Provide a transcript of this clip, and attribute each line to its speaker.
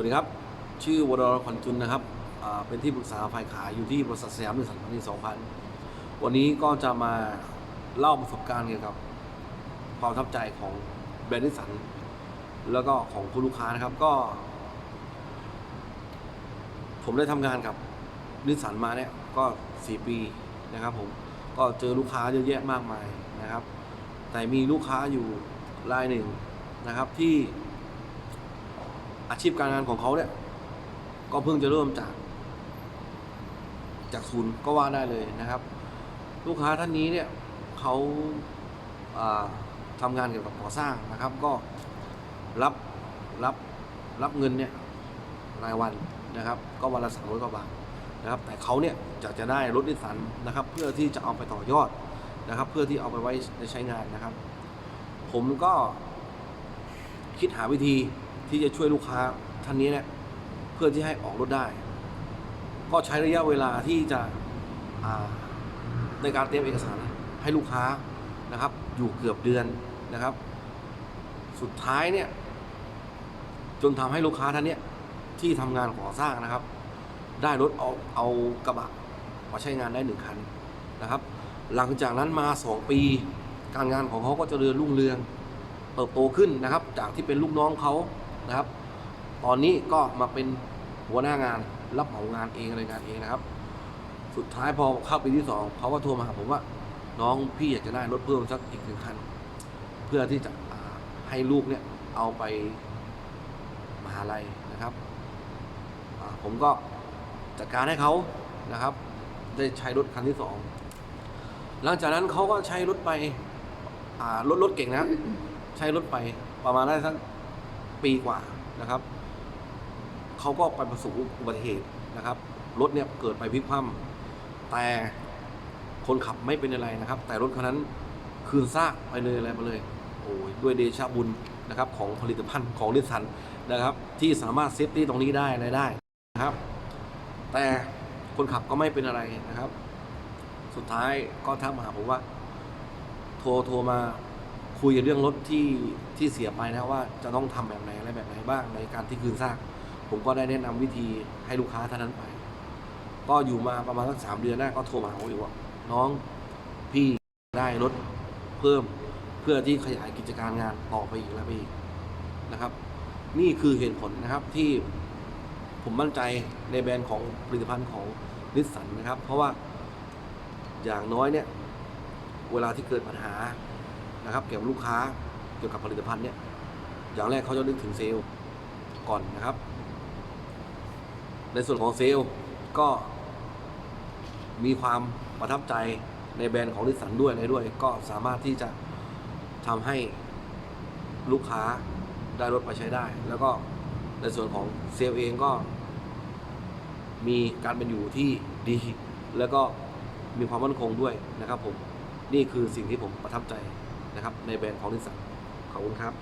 Speaker 1: วัสดีครับ ชื่อวรรขวัญจุนนะครับเป็นที่ปรึกษาฝ่ายขายอยู่ที่บริษัทสยามนิสสันพันธ์สองพันวันนี้ก็จะมาเล่าประสบการณ์เกี่ยวกับความทับใจของแบรนด์นิสสันแล้วก็ของคุณลูกค้านะครับก็ ผมได้ทำงานกับนิสสันมาเนี่ยก็สี่ปีนะครับ ผมก็เจอลูกค้าเยอะแยะมากมายนะครับ แต่มีลูกค้าอยู่รายหนึ่งนะครับที่ อาชีพการงานของเขาเนี่ย ก็เพิ่งจะเริ่มจาก จากศูนย์ก็ว่าได้เลยนะครับ ลูกค้าท่านนี้เนี่ยเขาอ่าทำงานเกี่ยวกับก่อสร้างนะครับ ก็รับรับรับเงินเนี่ยรายวันนะครับ ก็วันละสามร้อยกว่าบาทนะครับ แต่เขาเนี่ยอยากจะได้รถนิสสันนะครับ เพื่อที่จะเอาไปต่อยอดนะครับ เพื่อที่เอาไปไว้ในใช้งานนะครับ ผมก็คิดหาวิธี ที่จะช่วยลูกค้าท่านนี้เนี่ยเพื่อที่ให้ออกรถได้ ก็ใช้ระยะเวลาที่จะในการเตรียมเอกสารให้ลูกค้านะครับ อยู่เกือบเดือนนะครับ สุดท้ายเนี่ยจนทำให้ลูกค้าท่านเนี้ยที่ทำงานก่อสร้างนะครับ ได้รถเอาเอากระบะมาใช้งานได้หนึ่งคันนะครับ หลังจากนั้นมาสองปี การงานของเขาก็จะเริญรุ่งเรือง เติบโตขึ้นนะครับ จากที่เป็นลูกน้องเขา นะครับ ตอนนี้ก็มาเป็นหัวหน้างานรับเหมางานเองอะไรงานเองนะครับ สุดท้ายพอเข้าปีที่สองเขาก็โทรมาหาผมว่าน้องพี่อยากจะได้รถเพิ่มสักอีกหนึ่งคัน เพื่อที่จะให้ลูกเนี่ยเอาไปมหาลัยนะครับ ผมก็จัดการให้เขานะครับ ได้ใช้รถคันที่สองหลังจากนั้นเขาก็ใช้รถไปรถรถเก่งนะ ใช้รถไปประมาณได้สัก ปีกว่านะครับเขาก็ไปประสบอุบัติเหตุนะครับ รถเนี่ยเกิดไปพลิกคว่ำแต่คนขับไม่เป็นอะไรนะครับ แต่รถคันนั้นคืนซากไปเลยอะไรไปเลยโอ้ยด้วยเดชะบุญนะครับของผลิตภัณฑ์ของนิสสันนะครับ ที่สามารถเซฟตี้ตรงนี้ได้อะไรได้นะครับ แต่คนขับก็ไม่เป็นอะไรนะครับ สุดท้ายก็ทักมาหาผมว่า โทรโทรมา คุยกันเรื่องรถที่ที่เสียไปนะว่าจะต้องทำแบบไหนอะไรแบบไหนบ้างในการที่คืนซาก ผมก็ได้แนะนำวิธีให้ลูกค้าท่านนั้นไป ก็อยู่มาประมาณสักสามเดือนแรกก็โทรมาหาผมอีกว่า น้องพี่ได้รถเพิ่มเพื่อที่ขยายกิจการงานต่อไปอีกแล้วไปอีกนะครับ นี่คือเหตุผลนะครับที่ผมมั่นใจในแบรนด์ของผลิตภัณฑ์ของนิสสันนะครับ เพราะว่าอย่างน้อยเนี่ย เวลาที่เกิดปัญหา นะครับเกี่ยวกับลูกค้าเกี่ยวกับผลิตภัณฑ์เนี่ยอย่างแรกเขาจะนึกถึงเซลล์ก่อนนะครับ ในส่วนของเซลล์ก็มีความประทับใจในแบรนด์ของนิสสันด้วยอะด้วย ก็สามารถที่จะทำให้ลูกค้าได้รถไปใช้ได้ แล้วก็ในส่วนของเซลล์เองก็มีการเป็นอยู่ที่ดี แล้วก็มีความมั่นคงด้วยนะครับผม นี่คือสิ่งที่ผมประทับใจ นะครับในแบรนด์ของลิสันขอบคุณครับ